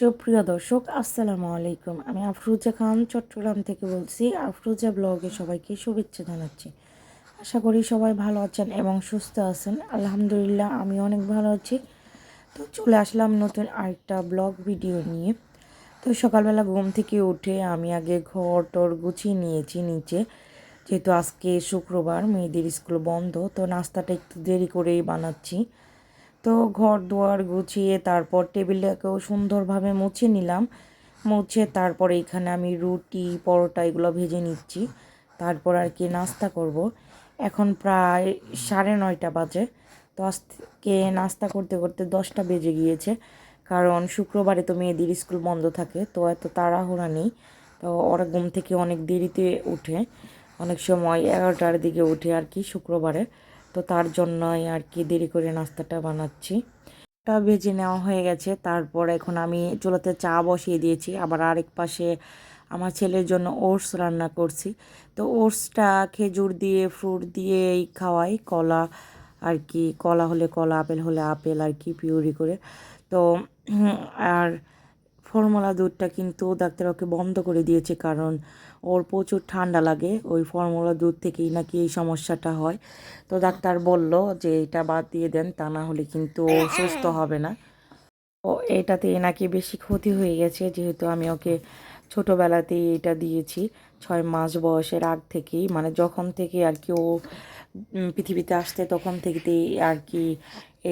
সুপ্রিয় দর্শক, আসসালামু আলাইকুম। আমি আফরুজা খান, চট্টগ্রাম থেকে বলছি। আফরুজা ব্লগে সবাইকে শুভেচ্ছা জানাচ্ছি। আশা করি সবাই ভালো আছেন এবং সুস্থ আছেন। আলহামদুলিল্লাহ, আমি অনেক ভালো আছি। তো চলে আসলাম নতুন আরেকটা ব্লগ ভিডিও নিয়ে। তো সকালবেলা ঘুম থেকে উঠে আমি আগে ঘর টর গুছিয়ে নিয়েছি নিচে। যেহেতু আজকে শুক্রবার, মেয়েদের স্কুল বন্ধ, তো নাস্তাটা একটু দেরি করেই বানাচ্ছি। তো ঘর দুয়ার গুছিয়ে তারপর টেবিলটাকেও সুন্দরভাবে মুছে নিলাম। মুছে তারপর এখানে আমি রুটি, পরোটা এগুলো ভেজে নিচ্ছি। তারপর আর কি নাস্তা করব। এখন প্রায় সাড়ে নয়টা বাজে। তো আজকে নাস্তা করতে করতে দশটা বেজে গিয়েছে। কারণ শুক্রবারে তো মেয়েদের স্কুল বন্ধ থাকে, তো এত তাড়াহুড়া নেই। তো ওরা ঘুম থেকে অনেক দেরিতে উঠে। অনেক সময় এগারোটার দিকে উঠে আর কি শুক্রবারে। তো তার জন্যই আর কি দেরি করে নাস্তাটা বানাচ্ছি। টা ভেজে নেওয়া হয়ে গেছে। তারপর এখন আমি চুলাতে চা বসিয়ে দিয়েছি। আবার আরেক পাশে আমার ছেলের জন্য ওটস রান্না করছি। তো ওটসটা খেজুর দিয়ে, ফ্রুট দিয়েই খাওয়াই। কলা আর কি, কলা হলে কলা, আপেল হলে আপেল আর কি পিউরি করে। তো আর ফর্মুলা দুধটা কিন্তু ডাক্তার ওকে বন্ধ করে দিয়েছে কারণ ওর প্রচুর ঠান্ডা লাগে, ওই ফর্মুলা দুধ থেকেই নাকি এই সমস্যাটা হয়। তো ডাক্তার বলল যে এটা বাদ দিয়ে দেন, তা না হলে কিন্তু সুস্থ হবে না। ও এটাতে নাকি বেশি ক্ষতি হয়ে গেছে, যেহেতু আমি ওকে ছোটোবেলাতেই এটা দিয়েছি, ছয় মাস বয়সের আগ থেকেই। মানে যখন থেকে আর কি ও পৃথিবীতে আসতে তখন থেকেই আর কি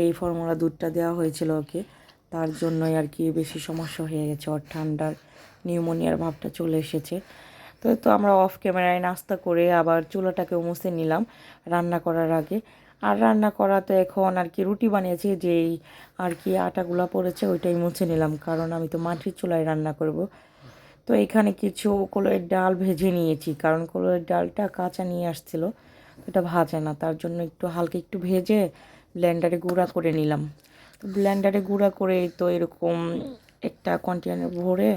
এই ফর্মুলা দুধটা দেওয়া হয়েছিল ওকে। তার জন্যই আর কি বেশি সমস্যা হয়ে গেছে, ওর ঠান্ডার, নিউমোনিয়ার ভাবটা চলে এসেছে। তো তো আমরা অফ ক্যামেরায় নাস্তা করে আবার চুলাটাকেও মুছে নিলাম রান্না করার আগে। আর রান্না করা তো এখন আর কি রুটি বানিয়েছি, যেই আর কি আটাগুলো পড়েছে ওইটাই মুছে নিলাম, কারণ আমি তো মাটির চুলায় রান্না করব। তো এখানে কিছু কলোয়ের ডাল ভেজে নিয়েছি, কারণ কলোয়ের ডালটা কাঁচা নিয়ে আসছিল, এটা ভাজে না, তার জন্য একটু হালকা একটু ভেজে ব্লেন্ডারে গুঁড়া করে নিলাম। তো ব্লেন্ডারে গুঁড়া করে তো এরকম একটা কন্টেনার ভরে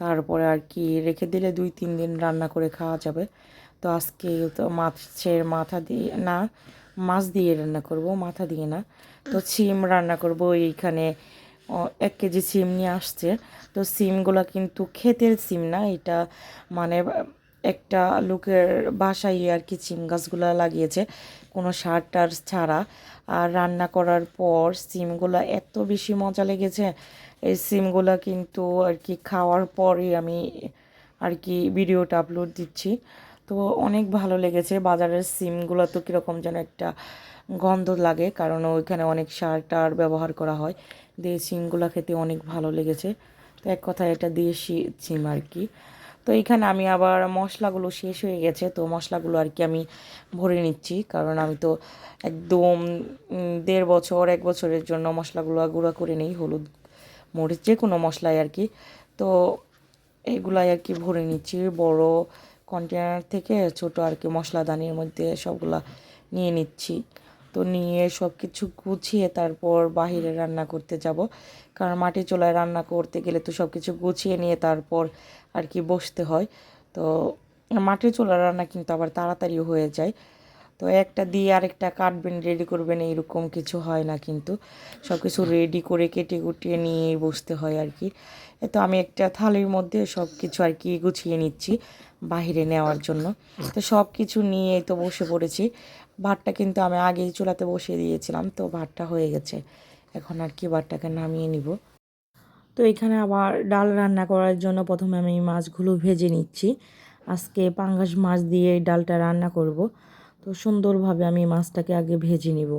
তারপরে আর কি রেখে দিলে দুই, তিন দিন রান্না করে খাওয়া যাবে। তো আজকে তো মাছের মাথা দিয়ে, না, মাছ দিয়ে রান্না করব, মাথা দিয়ে না। তো সিম রান্না করব, এইখানে এক কেজি সিম নিয়ে আসছে। তো সিমগুলো কিন্তু ক্ষেতের সিম না, এটা মানে একটা লোকের বাসায় আর কি সিম গাছগুলো লাগিয়েছে, কোনো সার টার ছাড়া। আর রান্না করার পর সিমগুলো এত বেশি মজা লেগেছে এই সিমগুলো কিন্তু আর কি খাওয়ার পরে আমি আর কি ভিডিওটা আপলোড দিচ্ছি। তো অনেক ভালো লেগেছে। বাজারের সিমগুলো তো কীরকম যেন একটা গন্ধ লাগে, কারণ ওইখানে অনেক সার টার ব্যবহার করা হয়। দিয়ে সিমগুলো খেতে অনেক ভালো লেগেছে। তো এক কথা এটা দেশি সিম আর কি। তো এখানে আমি আবার মশলাগুলো শেষ হয়ে গেছে। তো মশলাগুলো আর কি আমি ভরে নিচ্ছি, কারণ আমি তো একদম দেড় বছর, এক বছরের জন্য মশলাগুলো গুঁড়া করে নিই, হলুদ মরিচ যে কোনো মশলাই আর কি। তো এগুলাই আর কি ভরে নিচ্ছি, বড় কন্টেনার থেকে ছোট আর কি মশলাদানির মধ্যে সবগুলা নিয়ে নিচ্ছি। তো নিয়ে সব কিছু গুছিয়ে তারপর বাহিরে রান্না করতে যাব। কারণ মাটি চুলায় রান্না করতে গেলে তো সব কিছু গুছিয়ে নিয়ে তারপর আর কি বসতে হয়। তো মাটির চুলার রান্না কিন্তু আবার তাড়াতাড়ি হয়ে যায়। তো একটা দিয়ে আরেকটা কাটবেন রেডি করবেন, এইরকম কিছু হয় না কিন্তু। সব কিছু রেডি করে কেটে কুটিয়ে নিয়ে বসতে হয় আর কি। তো আমি একটা থালির মধ্যে সব কিছু আর কি গুছিয়ে নিচ্ছি বাহিরে নেওয়ার জন্য। তো সব কিছু নিয়ে তো বসে পড়েছি। ভাতটা কিন্তু আমি আগেই চুলাতে বসিয়ে দিয়েছিলাম, তো ভাতটা হয়ে গেছে। এখন আর কি ভাতটাকে নামিয়ে নিব। তো এখানে আবার ডাল রান্না করার জন্য প্রথমে আমি মাছগুলো ভেজে নিচ্ছি। আজকে পাঙ্গাস মাছ দিয়ে ডালটা রান্না করব। তো সুন্দরভাবে আমি মাছটাকে আগে ভেজে নিব।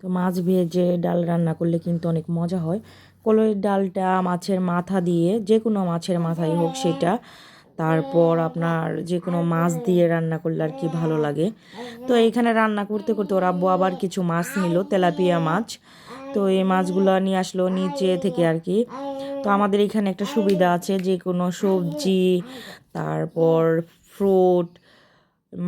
তো মাছ ভেজে ডাল রান্না করলে কিন্তু অনেক মজা হয়। কলইয়ের ডালটা মাছের মাথা দিয়ে, যে কোনো মাছের মাথাই হোক সেটা, তারপর আপনার যে কোনো মাছ দিয়ে রান্না করলে আর কি ভালো লাগে। তো এইখানে রান্না করতে করতে ওর আব্বু আবার কিছু মাছ নিল, তেলাপিয়া মাছ। তো এই মাছগুলো নিয়ে আসলো নিচে থেকে আর কি। তো আমাদের এখানে একটা সুবিধা আছে, যে কোনো সবজি, তারপর ফ্রুট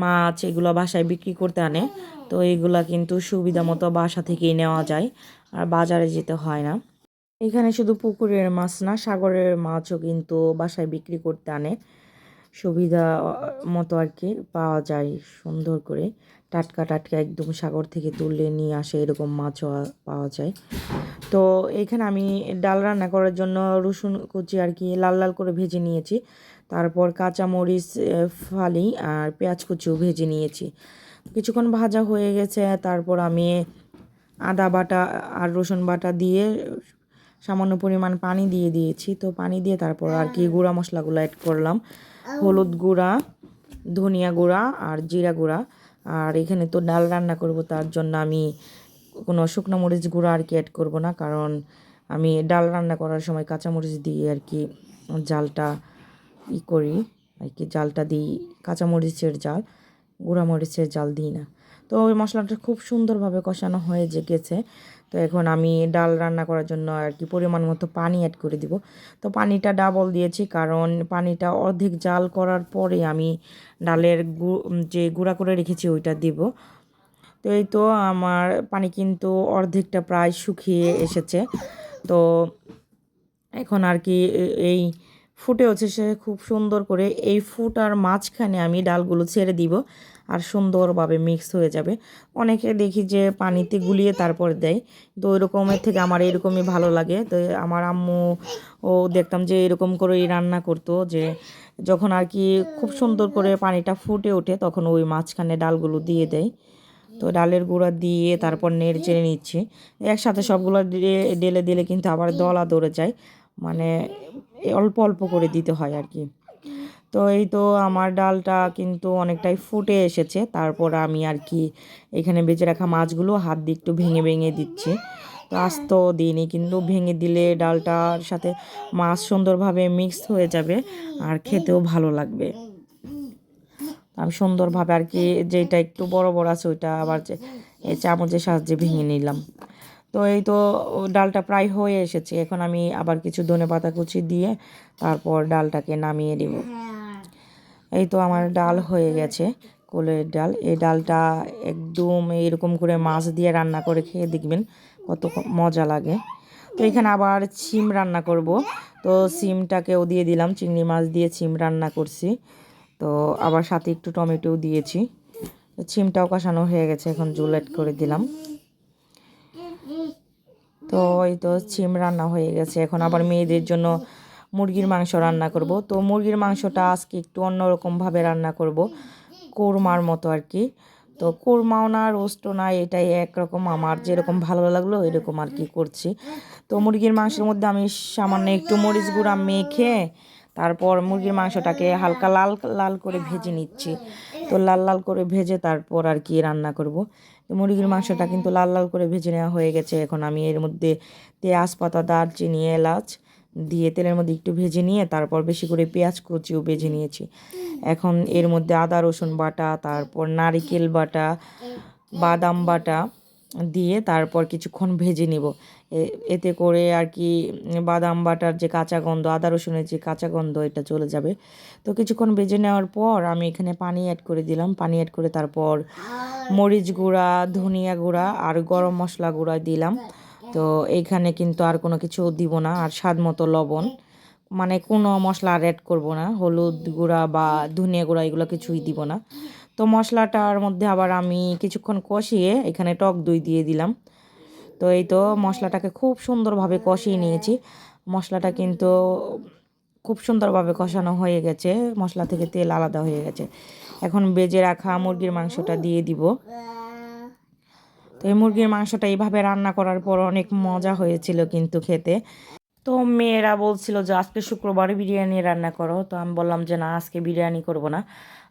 মাছ এগুলো বাসায় বিক্রি করতে আনে। তো এইগুলা কিন্তু সুবিধা মতো বাসা থেকেই নেওয়া যায়, আর বাজারে যেতে হয় না। এখানে শুধু পুকুরের মাছ না, সাগরের মাছও কিন্তু বাসায় বিক্রি করতে আনে। সুবিধা মতো আর কি পাওয়া যায় সুন্দর করে। টাটকা টাটকা একদম সাগর থেকে তুললে নিয়ে আসে, এরকম মাছও পাওয়া যায়। তো এখানে আমি ডাল রান্না করার জন্য রসুন কুচি আর কি লাল লাল করে ভেজে নিয়েছি। তারপর কাঁচামরিচ ফালি আর পেঁয়াজ কুচিও ভেজে নিয়েছি। কিছুক্ষণ ভাজা হয়ে গেছে, তারপর আমি আদা বাটা আর রসুন বাটা দিয়ে সামান্য পরিমাণ পানি দিয়ে দিয়েছি। তো পানি দিয়ে তারপর আর কি গুঁড়া মশলাগুলো অ্যাড করলাম। হলুদ গুঁড়া, ধনিয়া গুঁড়া আর জিরা গুঁড়া। আর এখানে তো ডাল রান্না করব, তার জন্য আমি কোনো শুকনো মরিচ গুঁড়া আর কি অ্যাড করব না, কারণ আমি ডাল রান্না করার সময় কাঁচামরিচ দিয়ে আর কি জালটা ই করি আর কি জালটা দিই, কাঁচামরিচের জাল গুঁড়া মরিচের জাল দিই না। তো ওই মশলাটা খুব সুন্দরভাবে কষানো হয়ে যে গেছে। তো এখন আমি ডাল রান্না করার জন্য আর কি পরিমাণ মতো পানি অ্যাড করে দিব। তো পানিটা ডাবল দিয়েছি কারণ পানিটা অর্ধেক জাল করার পরে আমি ডালের যে গুঁড়া করে রেখেছি ওইটা দিব। তো এই তো আমার পানি কিন্তু অর্ধেকটা প্রায় শুকিয়ে এসেছে। তো এখন আর কি এই ফুটে হচ্ছে সে খুব সুন্দর করে। এই ফুটার মাঝখানে আমি ডালগুলো ছেড়ে দিব আর সুন্দরভাবে মিক্স হয়ে যাবে। অনেকে দেখি যে পানিতে গুলিয়ে তারপর দেয়, তো ওই রকমের থেকে আমার এরকমই ভালো লাগে। তো আমার আম্মু ও দেখতাম যে এরকম করেই রান্না করতো যে যখন আর কি খুব সুন্দর করে পানিটা ফুটে ওঠে তখন ওই মাঝখানে ডালগুলো দিয়ে দেয়। তো ডালের গুঁড়া দিয়ে তারপর নেড়ে চেড়ে নিচ্ছি। একসাথে সবগুলো ডেলে দিলে কিন্তু আবার দলা দৌড়ে যায়। মানে অল্প অল্প করে দিতে হয় আর কি। তো এই তো আমার ডালটা কিন্তু অনেকটাই ফুটে এসেছে। তারপর আমি আর কি এখানে বেঁচে রাখা মাছগুলো হাত দিয়ে একটু ভেঙে ভেঙে দিচ্ছি। তো আস্ত দিইনি কিন্তু ভেঙে দিলে ডালটার সাথে মাছ সুন্দরভাবে মিক্সড হয়ে যাবে আর খেতেও ভালো লাগবে। আমি সুন্দরভাবে আর কি যেটা একটু বড় বড় আছে ওইটা আবার চামচের সাহায্যে ভেঙে নিলাম। তো এই তো ডালটা প্রায় হয়ে এসেছে। এখন আমি আবার কিছু ধনে পাতা কুচি দিয়ে তারপর ডালটাকে নামিয়ে দিব। এই তো আমার ডাল হয়ে গেছে, কোলের ডাল। এই ডালটা একদম এরকম করে মাছ দিয়ে রান্না করে খেয়ে দেখবেন কত মজা লাগে। তো এখানে আবার সিম রান্না করব। তো সিমটাকেও দিয়ে দিলাম, চিংড়ি মাছ দিয়ে সিম রান্না করছি। তো আবার সাথে একটু টমেটোও দিয়েছি। সিমটাও কষানো হয়ে গেছে, এখন জুলেট করে দিলাম। তো এই তো সিম রান্না হয়ে গেছে। এখন আবার মেয়েদের জন্য মুরগির মাংস রান্না করব। তো মুরগির মাংসটা আজকে একটু অন্যরকমভাবে রান্না করব, কোরমার মতো আর কি তো কোরমাও না, রোস্টও না, এটাই একরকম। আমার যেরকম ভালো লাগল, এরকম আর কি করছি। তো মুরগির মাংসের মধ্যে আমি সামান্য একটু মরিচ গুঁড়া মেখে তারপর মুরগির মাংসটাকে হালকা লাল লাল করে ভেজে নিচ্ছি। তো লাল লাল করে ভেজে তারপর আর কি রান্না করব। তো মুরগির মাংসটা কিন্তু লাল লাল করে ভেজে নেওয়া হয়ে গেছে। এখন আমি এর মধ্যে পেঁয়াজ, পাতা, দারচিনি, এলাচ দিয়ে তেলের মধ্যে একটু ভেজে নিয়ে তারপর বেশি করে পেঁয়াজ কুচিও ভেজে নিয়েছি। এখন এর মধ্যে আদা, রসুন বাটা, তারপর নারিকেল বাটা, বাদাম বাটা দিয়ে তারপর কিছুক্ষণ ভেজে নিব। এতে করে আর কি বাদাম বাটার যে কাঁচা গন্ধ, আদা রসুনের যে কাঁচা গন্ধ, এটা চলে যাবে। তো কিছুক্ষণ ভেজে নেওয়ার পর আমি এখানে পানি অ্যাড করে দিলাম। পানি অ্যাড করে তারপর মরিচ গুঁড়া, ধনিয়া গুঁড়া আর গরম মশলা গুঁড়া দিলাম। তো এইখানে কিন্তু আর কোনো কিছু দিব না, আর স্বাদ মতো লবণ। মানে কোনো মশলা আর অ্যাড করব না। হলুদ গুঁড়া বা ধনিয়া গুঁড়া এগুলো কিছুই দিব না। তো মশলাটার মধ্যে আবার আমি কিছুক্ষণ কষিয়ে এখানে টক দই দিয়ে দিলাম। তো এই তো মশলাটাকে খুব সুন্দরভাবে কষিয়ে নিয়েছি। মশলাটা কিন্তু খুব সুন্দরভাবে কষানো হয়ে গেছে। মশলা থেকে তেল আলাদা হয়ে গেছে। এখন বেজে রাখা মুরগির মাংসটা দিয়ে দিব। তো এই মুরগির মাংসটা এইভাবে রান্না করার পর অনেক মজা হয়েছিল কিন্তু খেতে। তো মেয়েরা বলছিল যে, আজকে শুক্রবার বিরিয়ানি রান্না করো। তো আমি বললাম যে, না, আজকে বিরিয়ানি করব না।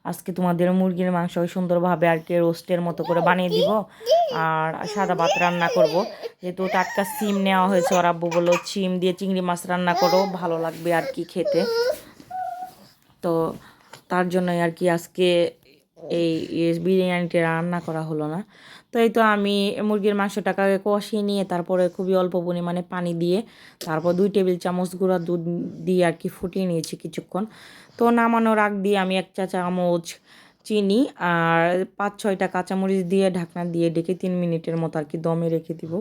আজকে তোমাদের মুরগির মাংস সুন্দরভাবে আর কি রোস্টের মতো করে বানিয়ে দিব। আর সাদা ভাত রান্না করব। যেহেতু টাটকা সিম নেওয়া হয়েছে ওর আব্বু বলল সিম দিয়ে চিংড়ি মাছ রান্না করো, ভালো লাগবে আর কি খেতে। তো তার জন্যই আর কি আজকে এই বিরিয়ানিটা রান্না করা হলো না। তো এই তো আমি মুরগির মাংসটাকে কষিয়ে নিয়ে তারপরে খুবই অল্প পরিমাণে পানি দিয়ে তারপর দুই টেবিল চামচ গুঁড়া দুধ দিয়ে আর কি ফুটিয়ে নিয়েছি কিছুক্ষণ। তো নামানোর আগ দিয়ে আমি এক চা চামচ চিনি আর পাঁচ ছয়টা কাঁচামরিচ দিয়ে ঢাকনা দিয়ে ডেকে তিন মিনিটের মতো আর কি দমে রেখে দিব।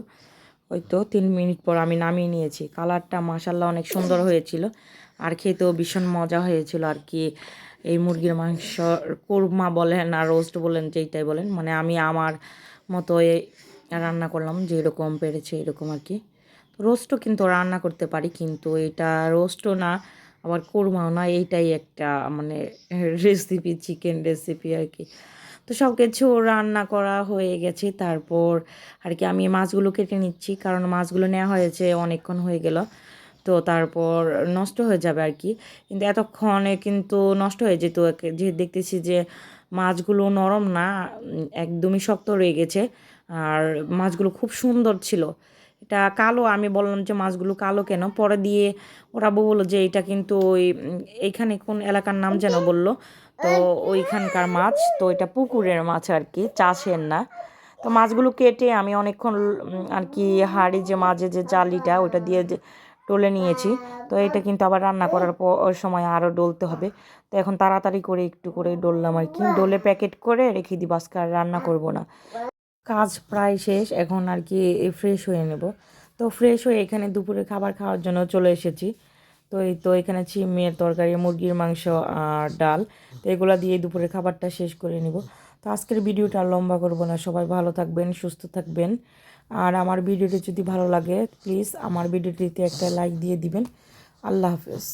ওই তো তিন মিনিট পর আমি নামিয়ে নিয়েছি। কালারটা মাসাল্লাহ অনেক সুন্দর হয়েছিল আর খেতেও ভীষণ মজা হয়েছিল আর কি। এই মুরগির মাংস কোরমা বলেন আর রোস্ট বলেন যেইটাই বলেন মানে আমি আমার মতো রান্না করলাম, যেরকম পেরেছে এরকম আর কি। রোস্টও কিন্তু রান্না করতে পারি, কিন্তু এটা রোস্টও না, আবার কোরমাও না, এইটাই একটা মানে রেসিপি চিকেন রেসিপি আর কি। তো সব কিছু রান্না করা হয়ে গেছে, তারপর আর কি আমি মাছগুলো কেটে নিচ্ছি, কারণ মাছগুলো নেওয়া হয়েছে, অনেকক্ষণ হয়ে গেল। তো তারপর নষ্ট হয়ে যাবে আর কি, কিন্তু এতক্ষণে কিন্তু নষ্ট হয়ে যেত, যে দেখতেছি যে মাছগুলো নরম না, একদমই শক্ত রয়ে গেছে। আর মাছগুলো খুব সুন্দর ছিল। এটা কালো, আমি বললাম যে মাছগুলো কালো কেন? পরে দিয়ে ওরা বলল যে এটা কিন্তু ওই, এইখানে কোন এলাকার নাম যেন বলল? তো ওইখানকার মাছ, তো এটা পুকুরের মাছ আর কি, চাষের না। তো মাছগুলো কেটে আমি অনেকক্ষণ আর কি হাঁড়ি যে মাঝে যে জালিটা ওটা দিয়ে যে ডলে নিয়েছি। তো এটা কিন্তু আবার রান্না করার পর সময় আরও ডলতে হবে। তো এখন তাড়াতাড়ি করে একটু করে ডললাম আর কি। ডলে প্যাকেট করে রেখে দিব, আজকে আর রান্না করব না। কাজ প্রায় শেষ, এখন আর কি ফ্রেশ হয়ে নেব। তো ফ্রেশ হয়ে এখানে দুপুরে খাবার খাওয়ার জন্য চলে এসেছি। তো এই তো এখানে চিমের তরকারি, মুরগির মাংস আর ডাল। তো এগুলো দিয়ে দুপুরে খাবারটা শেষ করে নেব। তো আজকের ভিডিওটা লম্বা করব না। সবাই ভালো থাকবেন, সুস্থ থাকবেন। আর আমার ভিডিওটি যদি ভালো লাগে প্লিজ আমার ভিডিওটিতে একটা লাইক দিয়ে দিবেন। আল্লাহ হাফেজ।